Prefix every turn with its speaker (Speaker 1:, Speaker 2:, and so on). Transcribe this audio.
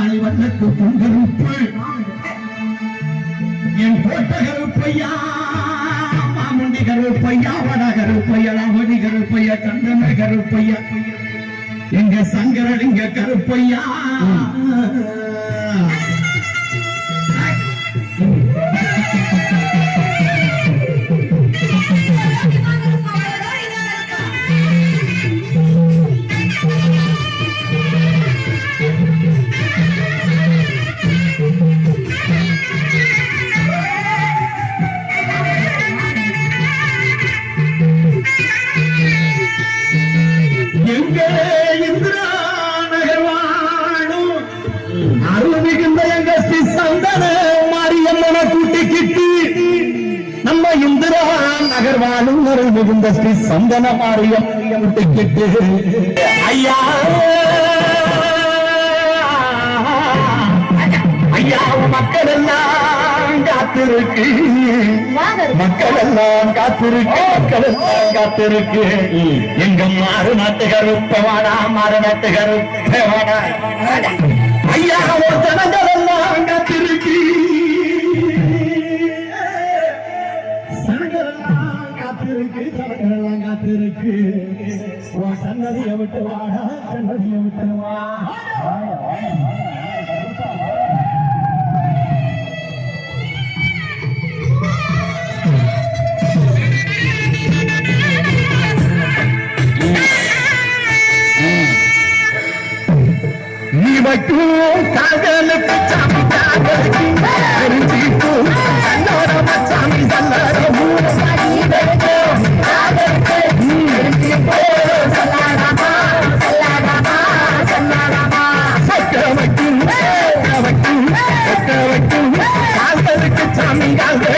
Speaker 1: நாளை வண்ணத்து பொங்கருப்பு என் கோட்டகருப்பையா மாமுண்டி கருப்பையா வடகருப்பையா ராமதி கருப்பையா கண்டம கருப்பையா எங்க சங்கரலிங்க கருப்பையா. இந்திரா நகர்வாழும் அருள் மிகுந்த ஸ்ரீ சந்தன மாரியம். கூட்டிக்கிட்டு ஐயா! ஐயா மக்கள் எல்லாம் காத்திருக்கு. மக்கள் எல்லாம் காத்திருக்கு மக்கள் எல்லாம் காத்திருக்கு. எங்க மாறு நாட்டுகரும் கருப்பவாடா மாறு நாட்டுகரும் கருப்பவாடா ஐயா ஒரு ஜனங்கள் காத்திருக்கு தமிழெல்லாம் காத்திருக்கு உன் சன்னதியை விட்டு வாடா சன்னதியை விட்டு நீ மட்டும் காதலுக்கு சாமி காதலுக்கு